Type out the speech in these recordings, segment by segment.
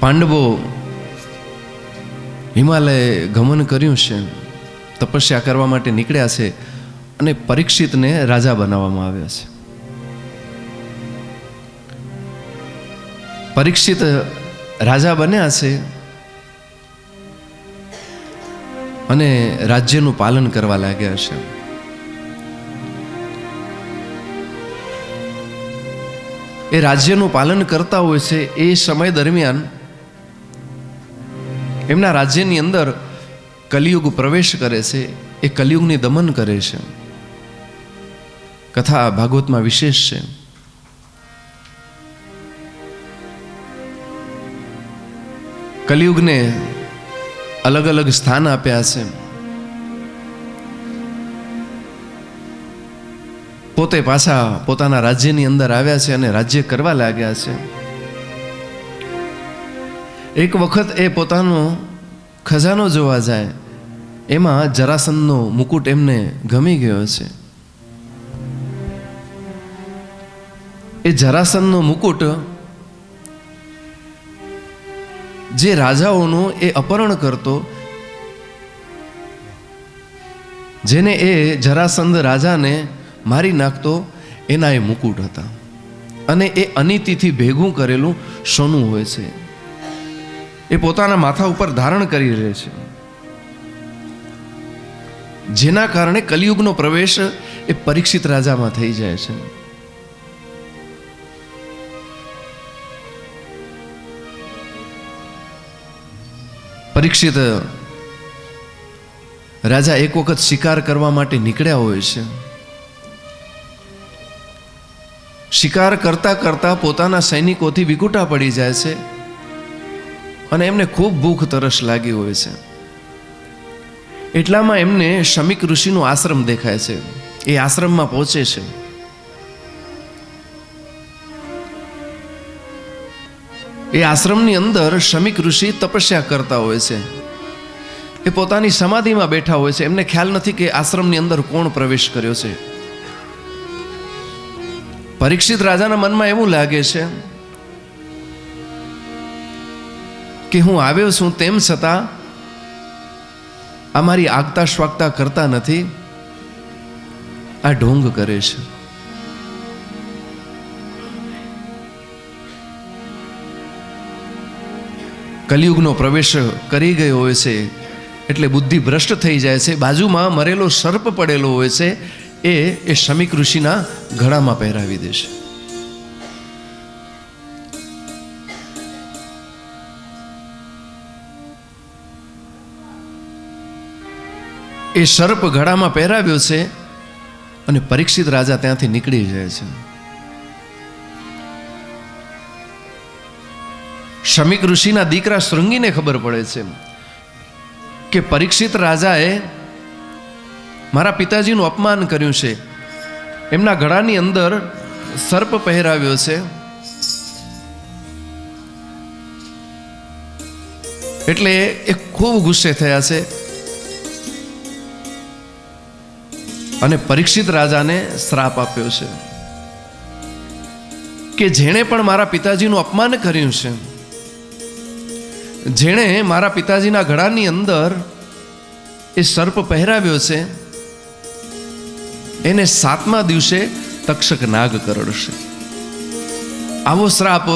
પાંડવો હિમાલય ગમન કર્યું છે, તપસ્યા કરવા માટે નીકળ્યા છે અને પરીક્ષિતને રાજા બનાવવામાં આવ્યા છે. પરીક્ષિત રાજા બન્યા છે અને રાજ્યનું પાલન કરવા લાગ્યા છે. એ રાજ્યનું પાલન કરતા હોય છે એ સમય દરમિયાન એમના રાજ્યની અંદર કલિયુગ પ્રવેશ કરે છે, એ કલિયુગને દમન કરે છે. કથા ભાગવતમાં વિશેષ છે. કલિયુગને અલગ અલગ સ્થાન આપ્યા છે. પોતે પાછા પોતાના રાજ્યની અંદર આવ્યા છે અને રાજ્ય કરવા લાગ્યા છે. એક વખત એ પોતાનો ખજાનો જોવા જાય, એમાં જરાસંધનો મુકુટ એમને ગમી ગયો છે. એ જરાસંધનો મુકુટ જે રાજાઓનું એ અપહરણ કરતો, જેને એ જરાસંધ રાજાને મારી નાખતો, એના એ મુકુટ હતા. અને એ અનિતિથી ભેગું કરેલું સોનું હોય છે. એ પોતાના માથા ઉપર ધારણ કરી રહે છે. જેના કારણે કલિયુગનો પ્રવેશ એ પરીક્ષિત રાજામાં થઈ જાય છે. પરીક્ષિત રાજા એક વખત શિકાર કરવા માટે નીકળ્યા હોય છે. શિકાર કરતા કરતા પોતાના સૈનિકોથી વિકુટા પડી જાય છે. અને એમને ખૂબ ભૂખ તરસ લાગી હોય છે. એટલામાં એમને શમિક ઋષિનો આશ્રમ દેખાય છે. એ આશ્રમમાં પહોંચે છે. એ આશ્રમની અંદર શમિક ઋષિ તપસ્યા કરતા હોય છે. એ પોતાની સમાધિમાં બેઠા હોય છે. એમને ખ્યાલ નથી કે આશ્રમની અંદર કોણ પ્રવેશ કર્યો છે. પરીક્ષિત રાજાના મનમાં એવું લાગે છે કે હું આવ્યો છું તેમ છતાં આ મારી આગતા શ્વાગતા કરતા નથી, આ ઢોંગ કરે છે. કલિયુગનો પ્રવેશ કરી ગયો હોય છે, એટલે બુદ્ધિ ભ્રષ્ટ થઈ જાય છે, બાજુમાં મરેલો સર્પ પડેલો હોય છે, એ એ શમિક ઋષિના ગળામાં પહેરાવી દેશે એ સર્પ ગળામાં પહેરાવ્યો છે અને પરીક્ષિત રાજા ત્યાંથી નીકળી જાય છે. શમિક ઋષિના દીકરા શૃંગીને ખબર પડે છે કે પરીક્ષિત રાજાએ મારા પિતાજીનું અપમાન કર્યું છે. એમના ગળાની અંદર સર્પ પહેરાવ્યો છે. એટલે એ ખૂબ ગુસ્સે થયા છે. અને પરીક્ષિત રાજાને શ્રાપ આપ્યો છે. કે જેણે પણ મારા પિતાજીનું અપમાન કર્યું છે, જેણે મારા પિતાજીના ગળાની અંદર એ સર્પ પહેરાવ્યો છે, એને સાતમા દિવસે તક્ષક નાગ કરડશે. આવો શ્રાપ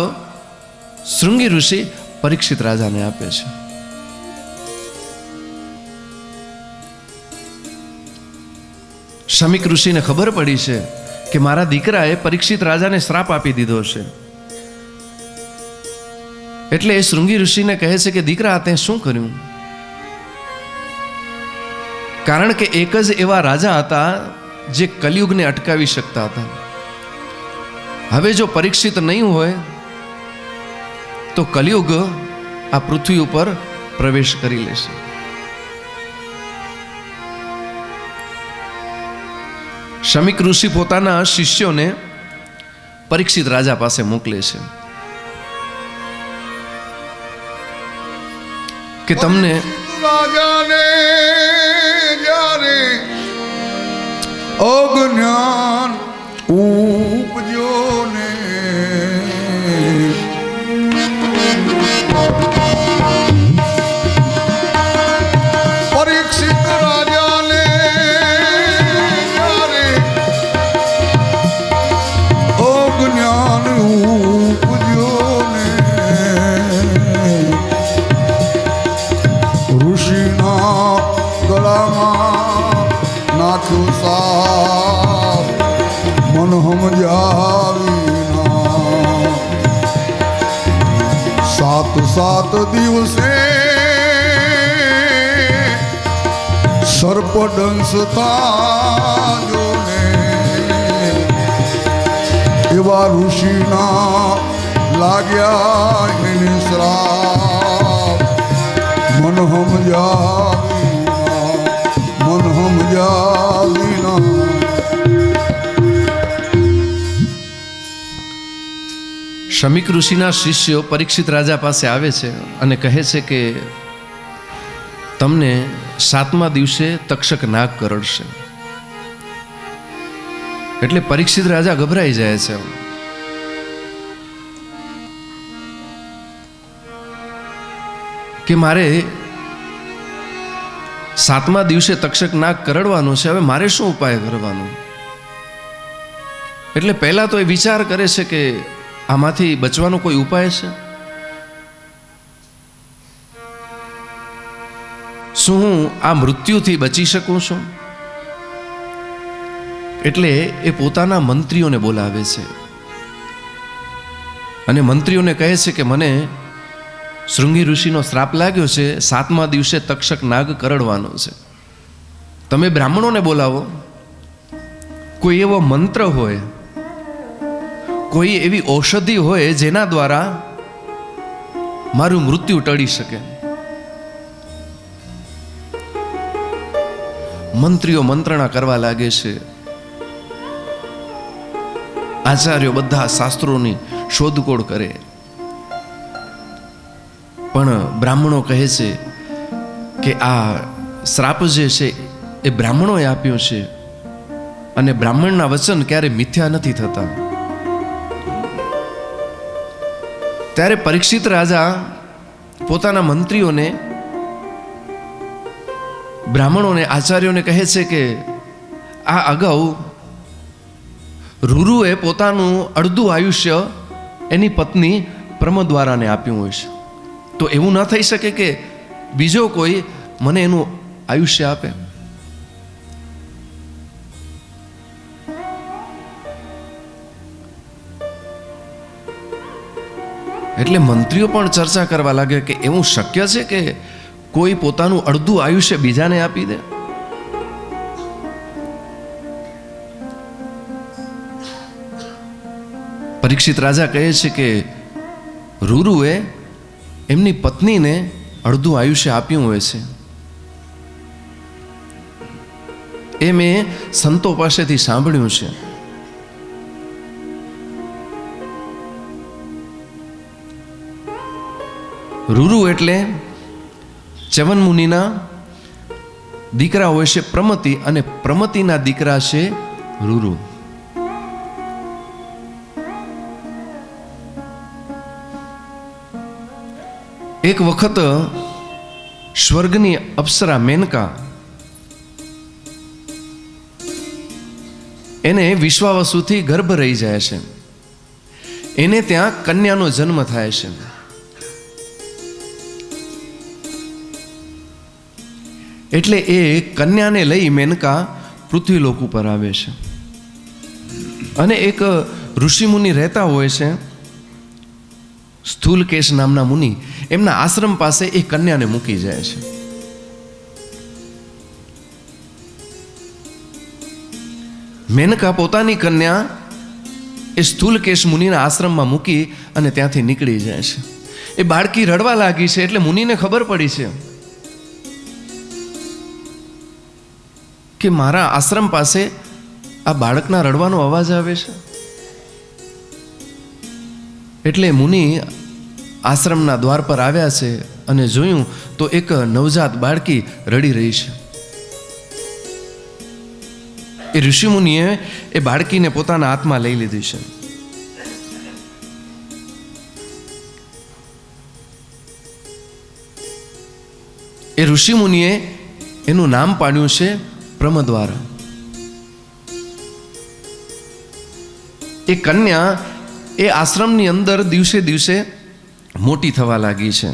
શૃંગી ઋષિ પરીક્ષિત રાજાને આપે છે. શમિક ઋષિને ખબર પડી છે કે મારા દીકરાએ પરીક્ષિત રાજાને શ્રાપ આપી દીધો છે. એટલે એ શૃંગી ઋષિને કહે છે કે, દીકરા તે શું કર્યું? કારણ કે એક જ એવા રાજા હતા જે કલયુગને અટકાવી શકતા હતા. હવે જો પરીક્ષિત નહીં હોય, તો કલયુગ આ પૃથ્વી ઉપર પ્રવેશ કરી લેશે. શમિક ઋષિ પોતાના શિષ્યોને પરીક્ષિત રાજા પાસે મોકલે છે. કે તમને રાજાને જ્યારે અજ્ઞાન સર્પદંશ થાજો એવા ઋષિના લાગ્યા એને શ્રાપ મન હમજા મન હમજા શમિક ઋષિના શિષ્યો પરીક્ષિત રાજા પાસે આવે છે અને કહે છે કે તમને સાતમા દિવસે તક્ષક નાગ કરડશે. એટલે પરીક્ષિત રાજા ગભરાઈ જાય છે. કે મારે સાતમા દિવસે તક્ષક નાગ કરડવાનો છે, હવે મારે શું ઉપાય કરવાનો? એટલે પહેલા તો એ વિચાર કરે છે કે આમાંથી બચવાનો કોઈ ઉપાય છે? શું હું આ મૃત્યુથી બચી શકું છું? એટલે એ પોતાના મંત્રીઓને બોલાવે છે. અને મંત્રીઓને કહે છે કે મને શૃંગી ઋષિનો શ્રાપ લાગ્યો છે, સાતમા દિવસે તક્ષક નાગ કરડવાનો છે. તમે બ્રાહ્મણોને બોલાવો. કોઈ એવો મંત્ર હોય, કોઈ એવી ઔષધિ હોય જેના દ્વારા મારું મૃત્યુ ટળી શકે. મંત્રીઓ મંત્રણા કરવા લાગે છે. આચાર્યો બધા શાસ્ત્રોની શોધખોળ કરે. પણ બ્રાહ્મણો કહે છે કે આ શ્રાપ જે છે એ બ્રાહ્મણોએ આપ્યો છે અને બ્રાહ્મણના વચન ક્યારે મિથ્યા નથી થતા. ત્યારે પરીક્ષિત રાજા પોતાના મંત્રીઓને બ્રાહ્મણોને, આચાર્યોને કહે છે કે આ અગાઉ રૂરુએ પોતાનું અડધું આયુષ્ય એની પત્ની પ્રમદ્વારાને આપ્યું હોય છે. તો એવું ન થઈ શકે કે બીજો કોઈ મને એનું આયુષ્ય આપે? એટલે મંત્રીઓ પણ ચર્ચા કરવા લાગે કે એવું શક્ય છે કે કોઈ પોતાનું અડધું આયુષ્ય બીજાને આપી દે? પરીક્ષિત રાજા કહે છે કે રૂરુએ એમની પત્નીને અડધું આયુષ્ય આપ્યું હોય છે. એ મેં સંતો પાસેથી સાંભળ્યું છે. રૂરુ એટલે ચવન મુનિના દીકરા હોય છે પ્રમતિ અને પ્રમતિના દીકરા છે રૂરુ. એક વખત સ્વર્ગની અપ્સરા મેનકા એને વિશ્વાવસુથી ગર્ભ રહી જાય છે. એને ત્યાં કન્યાનો જન્મ થાય છે. એટલે એ કન્યાને લઈ મેનકા પૃથ્વીલોક ઉપર આવે છે. અને એક ઋષિમુનિ રહેતા હોય છે, સ્થૂલકેશ નામના મુનિ, એમના આશ્રમ પાસે એ કન્યાને મૂકી જાય છે. મેનકા પોતાની કન્યા એ સ્થૂલકેશ મુનિના આશ્રમમાં મૂકી અને ત્યાંથી નીકળી જાય છે. એ બાળકી રડવા લાગી છે એટલે મુનિને ખબર પડી છે. કે મારા આશ્રમ પાસે આ બાળકના રડવાનો અવાજ આવે છે? એટલે મુનિ આશ્રમના દ્વાર પર આવ્યા છે અને જોયું તો એક નવજાત બાળકી રડી રહી છે. એ ઋષિમુનિએ એ બાળકીને પોતાના હાથમાં લઈ લીધી છે. એ ઋષિમુનિએ એનું નામ પાડ્યું છે પ્રમદ્વાર એ કન્યા એ આશ્રમની અંદર દિવસે દિવસે મોટી થવા લાગી છે.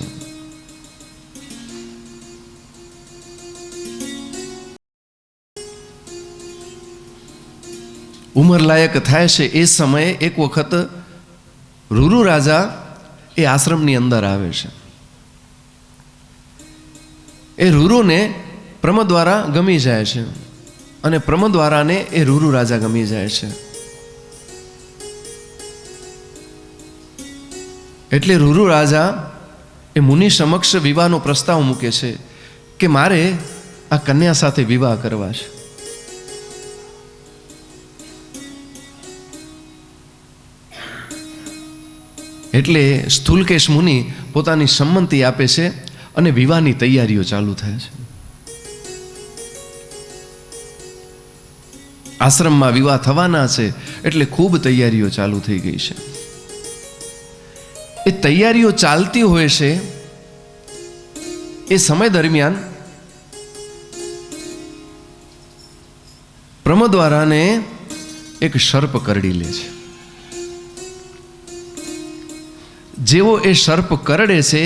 ઉંમર લાયક થાય છે એ સમયે એક વખત રૂરુ રાજા એ આશ્રમની અંદર આવે છે. એ રૂરુને પ્રમદ્વારા ગમી જાય છે. અને પ્રમદ્વારાને એ રૂરુ રાજા ગમી જાય છે. એટલે રૂરુ રાજા એ મુનિ સમક્ષ વિવાહનો પ્રસ્તાવ મૂકે છે કે મારે આ કન્યા સાથે વિવાહ કરવા છે. એટલે સ્થૂલકેશ મુનિ પોતાની સંમતિ આપે છે અને વિવાહની તૈયારીઓ ચાલુ થાય છે. આશ્રમમાં વિવાહ થવાના છે, એટલે ખૂબ તૈયારીઓ ચાલુ થઈ ગઈ છે. એ તૈયારીઓ ચાલતી હોય છે, એ સમય દરમિયાન પ્રમદ્વારાને એક સર્પ કરડી લે છે. જેવો એ સર્પ કરડે છે,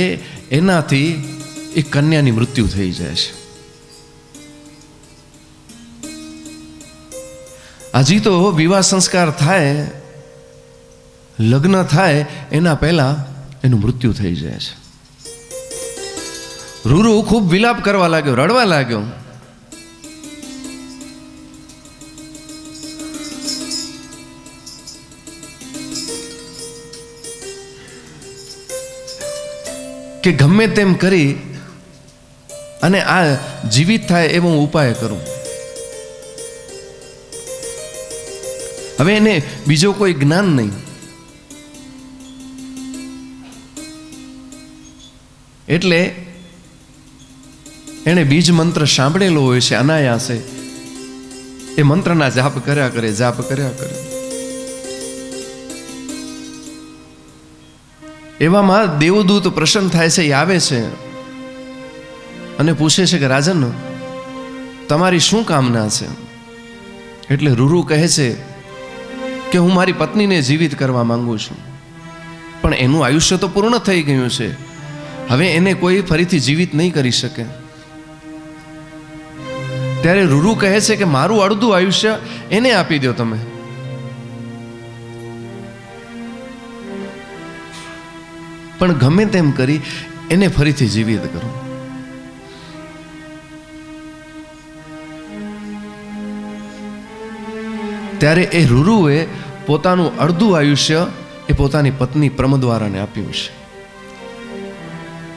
એનાથી એ કન્યાની મૃત્યુ થઈ જાય છે. હજી તો વિવાહ સંસ્કાર થાય, લગ્ન થાય, એના પહેલા એનું મૃત્યુ થઈ જાય છે. રૂરુ ખૂબ વિલાપ કરવા લાગ્યો, રડવા લાગ્યો. કે ગમે તેમ કરી અને આ જીવિત થાય એવો ઉપાય કરું. હવે એને બીજો કોઈ જ્ઞાન નહીં. એટલે એણે બીજ મંત્ર સાંભળેલો હોય છે, અનાયાસે. એ મંત્રના જાપ કર્યા કરે, જાપ કર્યા કરે. એવામાં દેવદૂત પ્રસન્ન થાય છે, એ આવે છે. અને પૂછે છે કે, રાજન, તમારી શું કામના છે? એટલે રૂરુ કહે છે કે હું મારી પત્નીને જીવિત કરવા માંગુ છું. પણ એનું આયુષ્ય તો પૂર્ણ થઈ ગયું છે. હવે એને કોઈ ફરીથી જીવિત નહીં કરી શકે. ત્યારે રૂરુ કહે છે કે મારું અડધું આયુષ્ય એને આપી દો તમે. પણ ગમે તેમ કરી એને ફરીથી જીવિત કરો. ત્યારે એ રૂરુએ પોતાનું અડધું આયુષ્ય એ પોતાની પત્ની પ્રમદ્વારાને આપ્યું છે.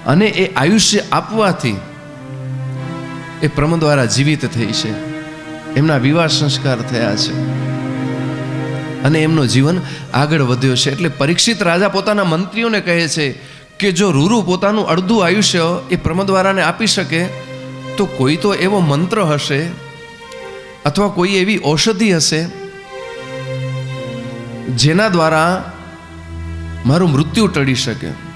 અને એ આયુષ્ય આપવાથી એ પ્રમદ્વારા જીવિત થઈ છે. એમના વિવાહ સંસ્કાર થયા છે. અને એમનો જીવન આગળ વધ્યો છે. એટલે પરીક્ષિત રાજા પોતાના મંત્રીઓને કહે છે કે જો રૂરુ પોતાનું અડધું આયુષ્ય એ પ્રમદ્વારાને આપી શકે, તો કોઈ તો એવો મંત્ર હશે અથવા કોઈ એવી ઔષધિ હશે જેના દ્વારા મારું મૃત્યુ ટળી શકે.